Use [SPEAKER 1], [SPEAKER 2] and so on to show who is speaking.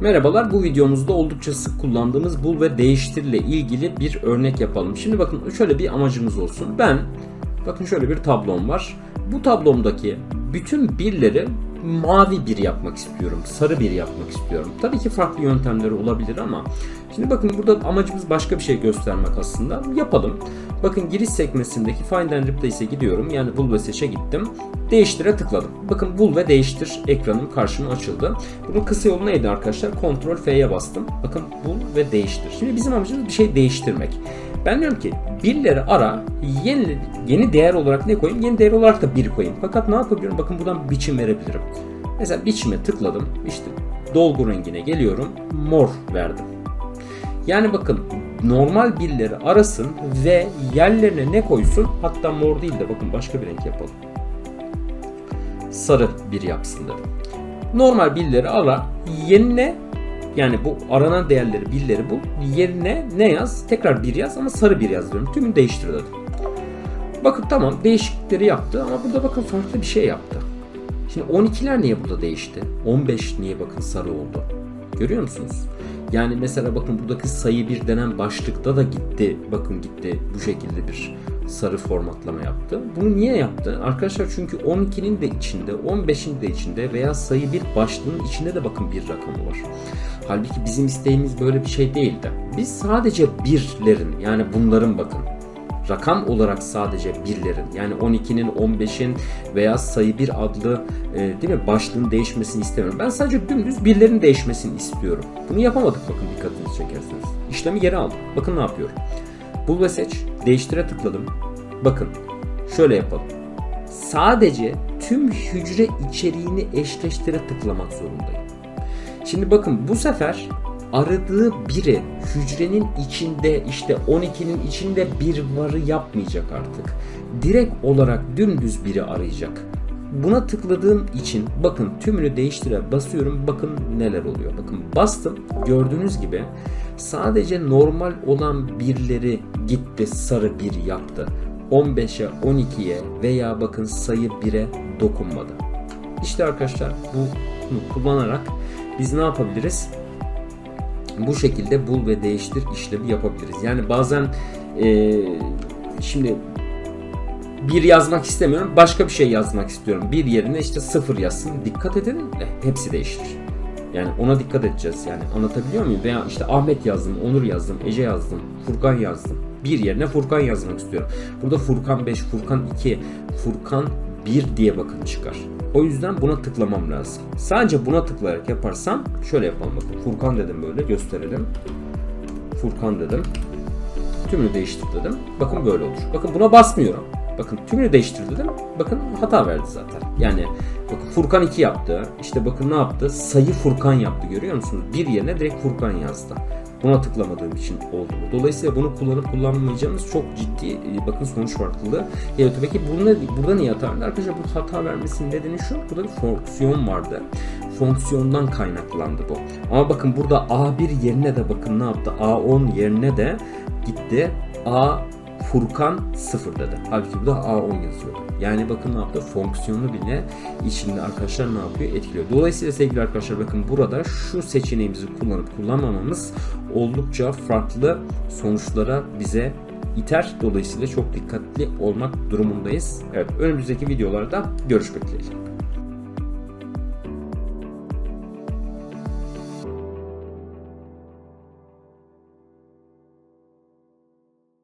[SPEAKER 1] Merhabalar bu videomuzda oldukça sık kullandığımız bul ve değiştir ile ilgili bir örnek yapalım. Şimdi bakın şöyle bir amacımız olsun. Ben bakın şöyle bir tablom var. Bu tablomdaki bütün birleri mavi bir yapmak istiyorum. Sarı bir yapmak istiyorum. Tabii ki farklı yöntemleri olabilir ama şimdi bakın burada amacımız başka bir şey göstermek aslında. Yapalım. Bakın giriş sekmesindeki Find and Replace'e gidiyorum. Yani bul ve seçe gittim. Değiştire tıkladım. Bakın bul ve değiştir ekranım karşıma açıldı. Bunun kısa yolu neydi arkadaşlar? Ctrl F'ye bastım. Bakın bul ve değiştir. Şimdi bizim amacımız bir şey değiştirmek. Ben diyorum ki birleri ara yeni, yeni değer olarak ne koyayım? Yeni değer olarak da bir koyayım. Fakat ne yapabiliyorum? Bakın buradan biçim verebilirim. Mesela biçime tıkladım. İşte dolgu rengine geliyorum. Mor verdim. Yani bakın normal birleri arasın ve yerlerine ne koysun? Hatta mor değil de bakın başka bir renk yapalım. Sarı bir yapsın dedim. Normal birleri ara, yerine yani bu aranan değerleri birleri bul. Yerine ne yaz? Tekrar bir yaz ama sarı bir yaz diyorum. Tümünü değiştir dedim. Bakın tamam değişiklikleri yaptı ama burada bakın farklı bir şey yaptı. Şimdi 12'ler niye burada değişti? 15 niye bakın sarı oldu? Görüyor musunuz? Yani mesela bakın buradaki sayı bir denen başlıkta da gitti. Bakın gitti bu şekilde bir sarı formatlama yaptı. Bunu niye yaptı? Arkadaşlar çünkü 12'nin de içinde, 15'in de içinde veya sayı bir başlığın içinde de bakın bir rakamı var. Halbuki bizim isteğimiz böyle bir şey değildi. Biz sadece birlerin yani bunların bakın rakam olarak sadece birlerin yani 12'nin 15'in veya sayı bir adlı e, değil mi başlığın değişmesini istemiyorum. Ben sadece dümdüz birlerin değişmesini istiyorum. Bunu yapamadık bakın dikkatinizi çekerseniz. İşlemi geri aldım. Bakın ne yapıyorum. Bul ve seç. Değiştire tıkladım. Bakın şöyle yapalım. Sadece tüm hücre içeriğini eşleştire tıklamak zorundayım. Şimdi bakın bu sefer aradığı biri hücrenin içinde işte 12'nin içinde bir varı yapmayacak artık. Direkt olarak dümdüz biri arayacak. Buna tıkladığım için bakın tümünü değiştire basıyorum bakın neler oluyor. Bakın bastım gördüğünüz gibi sadece normal olan birleri gitti sarı bir yaptı. 15'e 12'ye veya bakın sayı 1'e dokunmadı. İşte arkadaşlar bunu kullanarak biz ne yapabiliriz? bu şekilde bul ve değiştir işlemi yapabiliriz. Yani bazen e, şimdi bir yazmak istemiyorum başka bir şey yazmak istiyorum. Bir yerine işte sıfır yazsın. Dikkat edin hepsi değiştir. Yani ona dikkat edeceğiz yani anlatabiliyor muyum? Veya işte Ahmet yazdım, Onur yazdım, Ece yazdım, Furkan yazdım. Bir yerine Furkan yazmak istiyorum. Burada Furkan 5, Furkan 2, Furkan 1 diye bakın çıkar. O yüzden buna tıklamam lazım. Sadece buna tıklayarak yaparsam şöyle yapalım bakın. Furkan dedim böyle gösterelim. Furkan dedim. Tümünü değiştir dedim. Bakın böyle olur. Bakın buna basmıyorum. Bakın tümünü değiştir dedim. Bakın hata verdi zaten. Yani bakın Furkan 2 yaptı. İşte bakın ne yaptı? Sayı Furkan yaptı görüyor musunuz? Bir yerine direkt Furkan yazdı. Buna tıklamadığım için oldu. Dolayısıyla bunu kullanıp kullanmayacağımız çok ciddi e, bakın sonuç farklılığı yaratıyor. Peki burada, burada niye hata verdi? Arkadaşlar bu hata vermesinin nedeni şu. Burada bir fonksiyon vardı. Fonksiyondan kaynaklandı bu. Ama bakın burada A1 yerine de bakın ne yaptı? A10 yerine de gitti. A Furkan 0 dedi. Halbuki burada A10 yazıyor. Yani bakın ne yaptı? Fonksiyonu bile içinde arkadaşlar ne yapıyor? Etkiliyor. Dolayısıyla sevgili arkadaşlar bakın burada şu seçeneğimizi kullanıp kullanmamamız oldukça farklı sonuçlara bize iter. Dolayısıyla çok dikkatli olmak durumundayız. Evet önümüzdeki videolarda görüşmek dileğiyle.